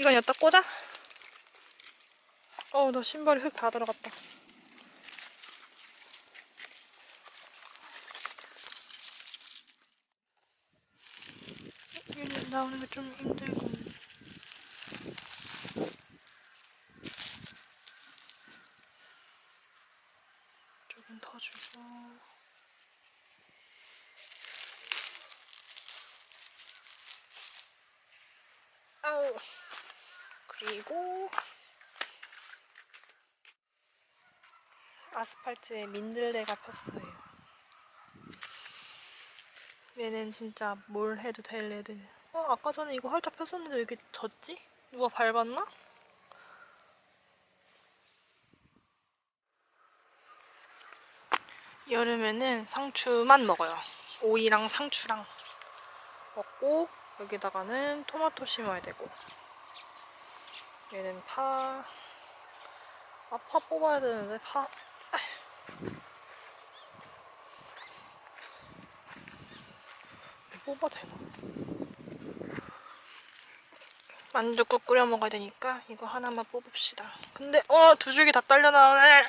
이건 여기다 꽂아? 어, 너 신발이 흙 다 들어갔다. 얘는 나오는 게 좀 힘들고. 조금 더 주고. 아우. 그리고 아스팔트에 민들레가 폈어요. 얘는 진짜 뭘 해도 될 애들. 어, 아까 전에 이거 활짝 폈었는데 왜 이렇게 졌지? 누가 밟았나? 여름에는 상추만 먹어요. 오이랑 상추랑 먹고 여기다가는 토마토 심어야 되고 얘는 파. 아, 파 뽑아야 되는데, 파. 뽑아도 되나? 만둣국 끓여 먹어야 되니까 이거 하나만 뽑읍시다. 근데, 어, 두 줄기 다 딸려 나오네!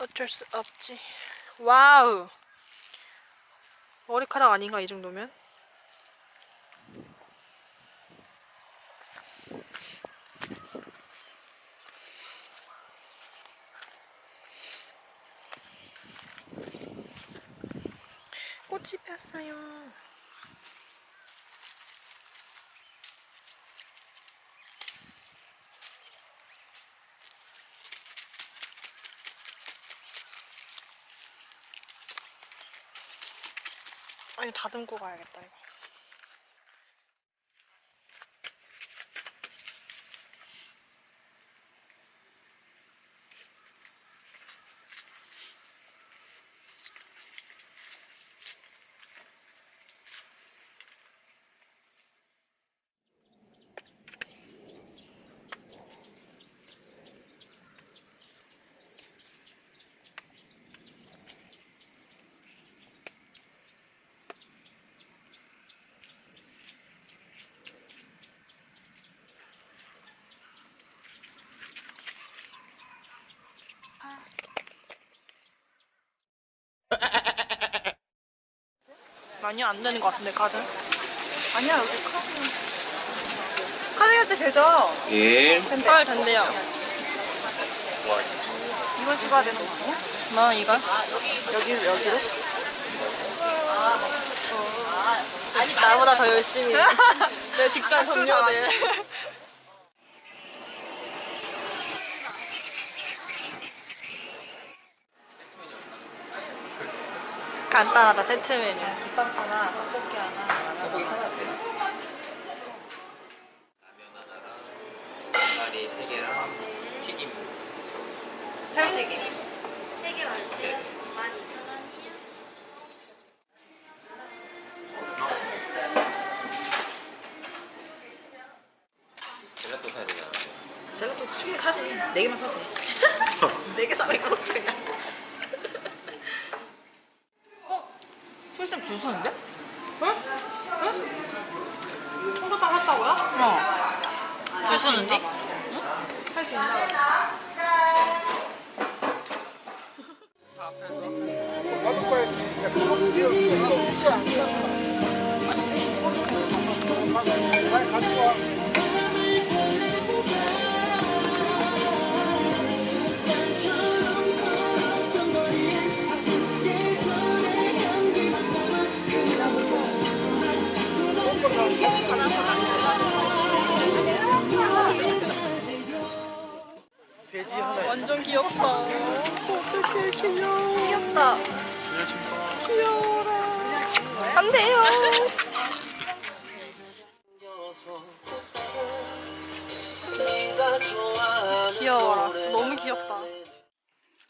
어쩔 수 없지. 와우! 머리카락 아닌가, 이 정도면? 꽃이 폈어요. 아니 다듬고 가야겠다 이거. 많이 안 되는 것 같은데 카드. 아니야 여기 카드 카드 할때 되죠? 1빨 된대요. 이거 찍어야 되는 거 아니야? 나 이걸? 여기 여기로? 역시 나보다 더 열심히. 내 직장 동료들. 간단하다 세트 메뉴. 김밥 하나, 떡볶이 하나, 떡볶이 하나. 마리 3개랑 튀김 새우튀김. 세개 왔어요? 12,000원 응? 응? 홍보당 했다고요? 어. 부수는데? 할수 있나 봐. 완전 안 돼요. 귀여워라. 진짜 너무 귀엽다.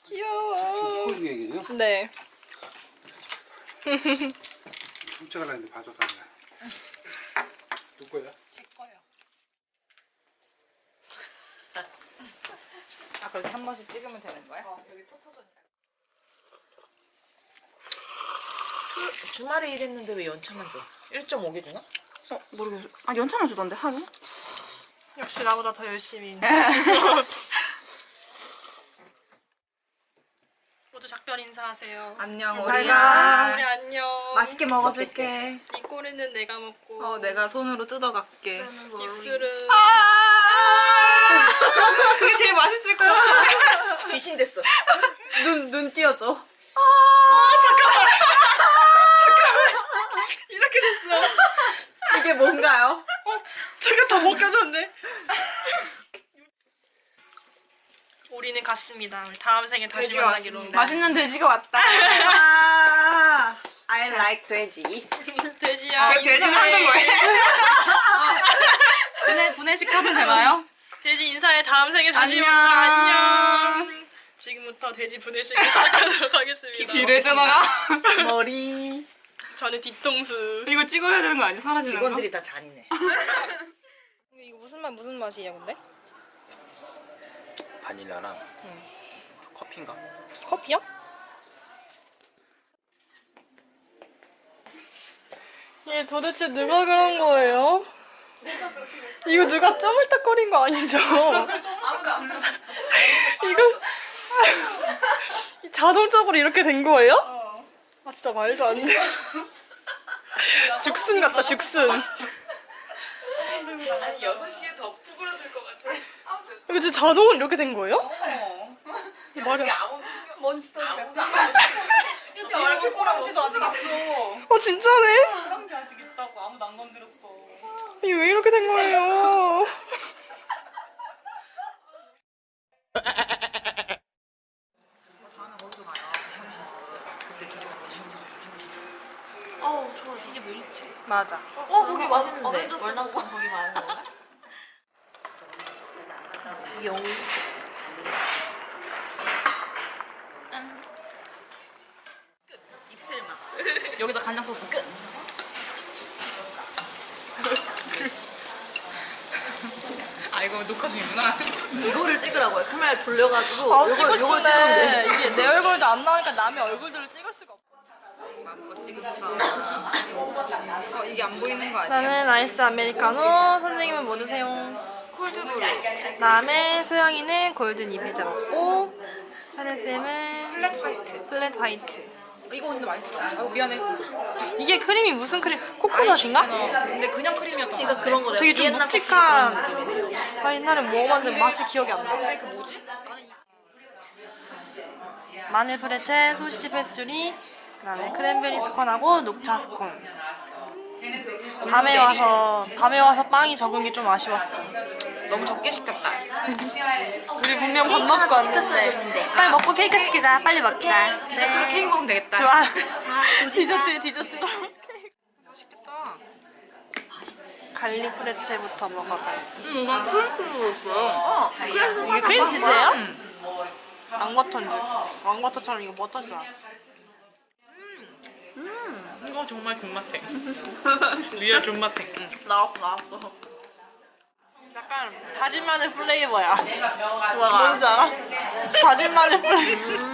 귀여워. 얘기죠? 네. 훔쳐가려 했는데 봐줬다는 누 거야? 제 거요. 아 그렇게 한 번씩 찍으면 되는 거야? 어, 여기 포토존. 주말에 일했는데 왜 연차만 줘? 1.5개 주나? 어, 모르겠어. 아, 연차만 주던데, 하루? 역시 나보다 더 열심히. 모두 작별 인사하세요. 안녕 우리 오리야. 안녕. 맛있게 먹어줄게. 이 꼬리는 내가 먹고. 어 내가 손으로 뜯어갈게. 입술은 그게 제일 맛있을 것 같아. 귀신 됐어. 눈 눈 띄어줘. 이렇게 됐어. 이게 뭔가요? 잠깐 다 벗겨졌네. 우리는 갔습니다. 다음 생에 다시 돼지가 만나기로. 왔습니다. 맛있는 돼지가 왔다. 와. I like 돼지. 돼지야. 아, 돼지는 인사해. 한글로해. 분해 분해식 하면 되나요? 돼지 인사해. 다음 생에 다시 안녕. 만나. 안녕. 지금부터 돼지 분해식을 시작하도록 하겠습니다. 귀를 뜯어가. 머리. 저는 뒤통수. 이거 찍어야 되는 거 아니야? 사라지는 거? 다 잔이네. 이거 무슨 맛 무슨 맛이에요, 근데? 바닐라랑 커피인가? 커피요? 얘 도대체 누가 그런 거예요? 이거 누가 쪼물딱거린 거 아니죠? 이거 자동적으로 이렇게 된 거예요? 아 진짜 말도 안 돼. 죽순 같다 죽순. 이거 진짜 자동으로 이렇게 된 거예요? 말이 안 얼굴 꼬랑지도 아직 있어. 어 진짜네? 꼬랑지 아직 있다고 아무도 안 건드렸어. 이게 왜 이렇게 된 거예요? 어우 좋아 시집 왜 이렇지? 맞아. 어 거기 맛있는데. 월남선 거기 맛있는 거. 용. 여기다 간장 소스 끝. 아 이거 녹화 중이구나. 이거를 찍으라고요. 카메라 돌려가지고 아 찍고 싶은데 돼. 이게 내 얼굴도 안 나오니까 남의 얼굴들을 찍을 수 마음껏 찍었어. 어 이게 안 보이는 거 아니야? 나는 아이스 아메리카노, 선생님은 뭐 드세요? 콜드브루. 그다음에 소영이는 골든 이피자 먹고 하늘쌤은 플랫 화이트. 플랫 화이트. 이거 근데 맛있어. 아유 미안해. 이게 크림이 무슨 크림? 코코넛인가? 근데 그냥 크림이었던 거 그러니까 그런 거래. 되게 좀 묵직한. 나 옛날에 먹어봤는데 맛이 기억이 안 나. 근데 그 뭐지? 나는 이 마늘 프레첼, 소시지 페스츄리, 그다음에 크랜베리 스콘하고 녹차 스콘. 밤에 와서 밤에 와서 빵이 적은 게 좀 아쉬웠어. 너무 적게 시켰다. 우리 분명 밥 먹고 왔는데 빨리 먹고 케이크 시키자. 빨리 먹자. 디저트로 케이크 먹으면 되겠다. 좋아. 디저트 디저트로. 맛있겠다. 갈릭 프레첼부터 먹어봐요. 음, 난 크림치즈로 있어요. 어, 이게 크림치즈예요? 왕버터인 줄. 왕버터처럼 이거 버터인 줄 알았어. 이거 정말 존맛해. 리얼 존맛해. 응. 나왔어 나왔어. 약간 다진 마늘 플레이버야. 뭔지 알아? 다진 마늘 플레이버.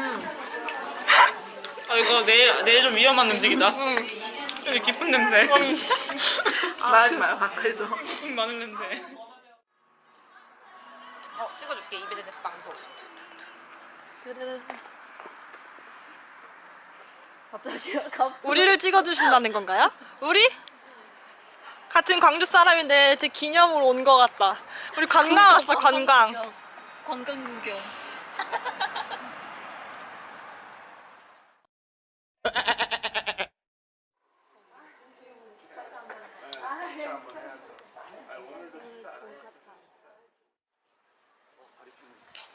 아 이거 내일 내일 좀 위험한 음식이다. 여기 깊은 냄새. 말하지 마요 가까이서. 깊은 마늘 냄새. 어 찍어줄게 입에 대 는 빵도. 우리를 찍어주신다는 건가요? 우리? 같은 광주 사람인데 되게 기념으로 온 것 같다. 우리 관광 왔어, 관광. 관광 구경.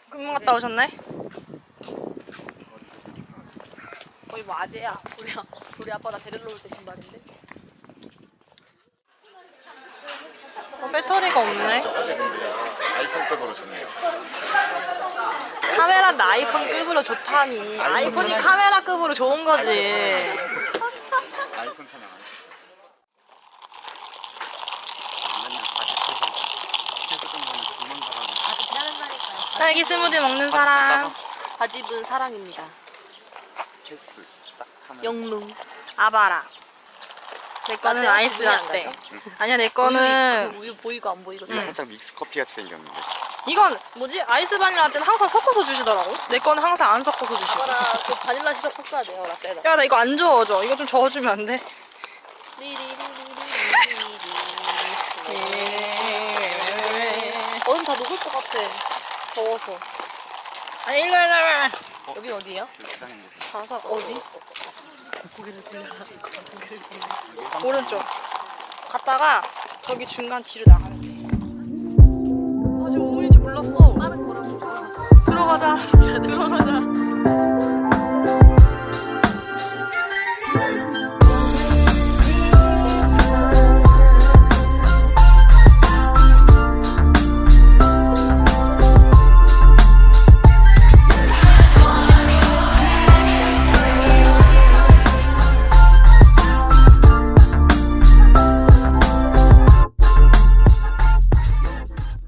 금방 갔다 오셨네? 거의 뭐 아재야. 우리 아- 우리 아빠 나 데리러 올 때 신발인데. 어, 배터리가 없네. 아이폰 급으로 좋네요. 카메라는 아이폰 급으로 좋다니. 아이폰이 카메라 급으로 좋은 거지. 아이폰 해. 딸기 스무디 먹는 사람. 바집은 사랑입니다. 영롱. 아바라. 내 거는? 아이스 라떼. 가죠? 아니야 내 우유, 거는 그 우유 보이고 안 보이고. 이거 살짝 믹스 커피 같이 생겼는데. 이건 뭐지 아이스 바닐라 라떼는 항상 섞어서 주시더라고. 내 거는 항상 안 섞어서 주시고. 아빠나 그 바닐라 시럽 섞어야 돼요 라떼에다. 야 나 이거 안 저어져. 이거 좀 저어주면 안 돼? 얼음 다 녹을 것 같아. 더워서. 아니 일로 일로 일로. 여긴 어디예요? 가서 어디? 오른쪽. 갔다가 저기 중간 뒤로 나가면 돼. 아 지금 어머니인지 몰랐어. 빠른 거라고. 들어가자. 들어가자.